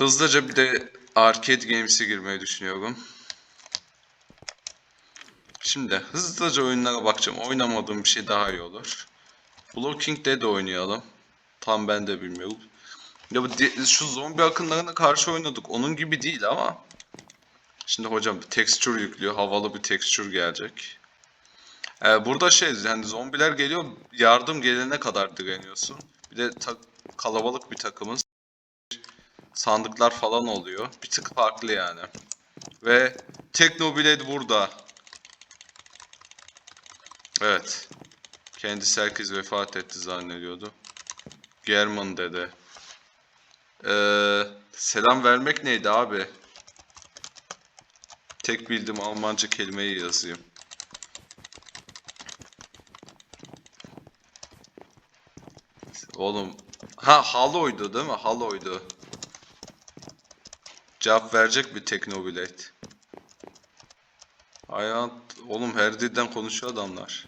Hızlıca bir de Arcade Games'e girmeyi düşünüyorum. Şimdi hızlıca oyunlara bakacağım. Oynamadığım bir şey daha iyi olur. Blocking Dead oynayalım. Tam ben de bilmiyorum. Ya bu şu zombi akınlarına karşı oynadık. Onun gibi değil ama. Şimdi hocam bir texture yüklüyor. Havalı bir texture gelecek. Ee, burada şey yani zombiler geliyor. Yardım gelene kadar direniyorsun. Bir de kalabalık bir takımız. Sandıklar falan oluyor. Bir tık farklı yani. Ve Technoblade burada. Evet. Kendisi herkes vefat etti zannediyordu. German dedi. Ee, selam vermek neydi abi? Tek bildiğim Almanca kelimeyi yazayım. Oğlum. Ha Halo'ydu değil mi? Halo'ydu. Cevap verecek bir Teknoblade. Hayat. Oğlum her dilden konuşuyor adamlar.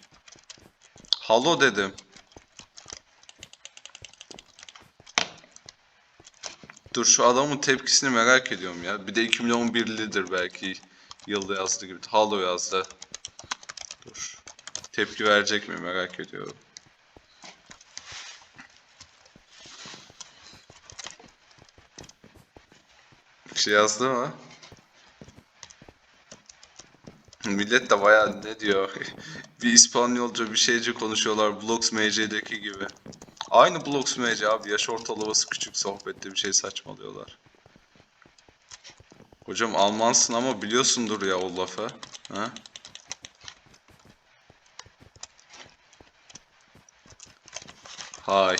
Halo dedim. Dur şu adamın tepkisini merak ediyorum ya. Bir de 2011'lidir belki. Yılda yazdı gibi. Halo yazdı. Dur. Tepki verecek mi merak ediyorum. Şey yazdı mı? Millet de bayağı ne diyor? bir İspanyolca bir şeyce konuşuyorlar Blox MC'deki gibi. Aynı Blox MC abi yaş ortalaması küçük sohbette bir şey saçmalıyorlar. Hocam Almansın ama biliyorsundur ya o lafı. Ha? Hay.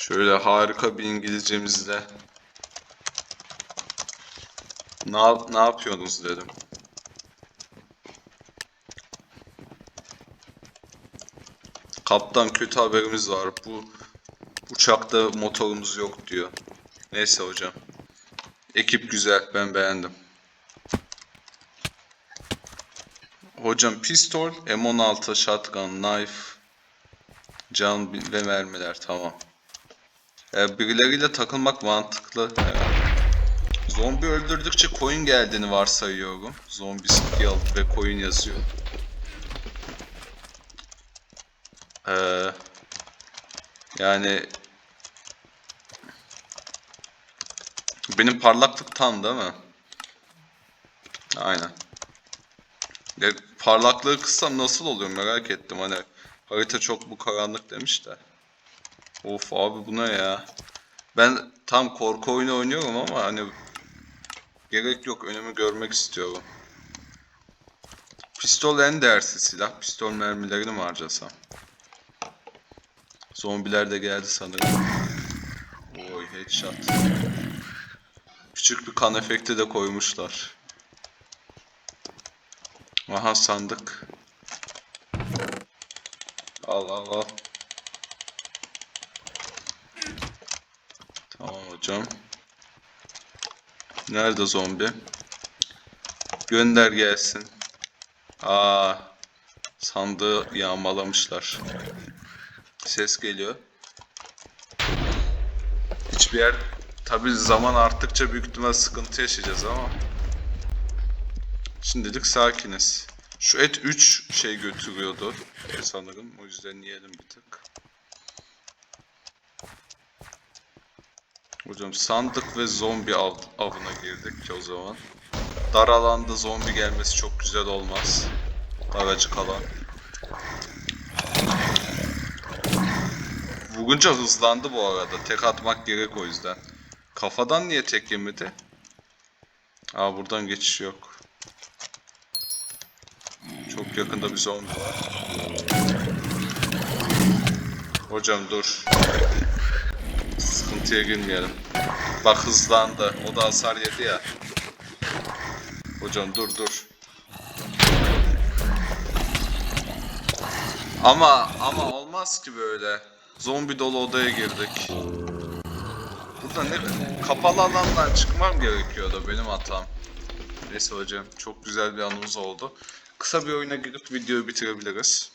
Şöyle harika bir İngilizcemizle. Ne, ne yapıyorsunuz dedim. Kaptan kötü haberimiz var. Bu uçakta motorumuz yok diyor. Neyse hocam. Ekip güzel. Ben beğendim. Hocam pistol, M16, shotgun, knife, can ve mermiler tamam. Ee, birileriyle takılmak mantıklı. Ee, zombi öldürdükçe coin geldiğini varsayıyorum. Zombi skill ve coin yazıyor. Ee, yani benim parlaklık tam değil mi? Aynen. Ya, parlaklığı kıssam nasıl oluyor merak ettim hani harita çok bu karanlık demiş de. Of abi bu ne ya? Ben tam korku oyunu oynuyorum ama hani gerek yok önümü görmek istiyorum. Pistol en değersiz silah. Pistol mermilerini mi harcasam? Zombiler de geldi sanırım. Oy headshot. Küçük bir kan efekti de koymuşlar. Aha sandık. Al al al. Tamam hocam. Nerede zombi? Gönder gelsin. Aa, sandığı yağmalamışlar. Ses geliyor. Hiçbir yer tabi zaman arttıkça büyük ihtimal sıkıntı yaşayacağız ama şimdilik sakiniz. Şu et 3 şey götürüyordu sanırım. O yüzden yiyelim bir tık. Hocam sandık ve zombi av, avına girdik ki o zaman. Dar alanda zombi gelmesi çok güzel olmaz. Daracık alan. Vurunca hızlandı bu arada. Tek atmak gerek o yüzden. Kafadan niye tek yemedi? Aa buradan geçiş yok. Çok yakında bir zombi var. Hocam dur. Sıkıntıya girmeyelim. Bak hızlandı. O da hasar yedi ya. Hocam dur dur. Ama ama olmaz ki böyle. Zombi dolu odaya girdik. Burada ne kapalı alandan çıkmam gerekiyordu benim hatam. Neyse hocam çok güzel bir anımız oldu. Kısa bir oyuna girip videoyu bitirebiliriz.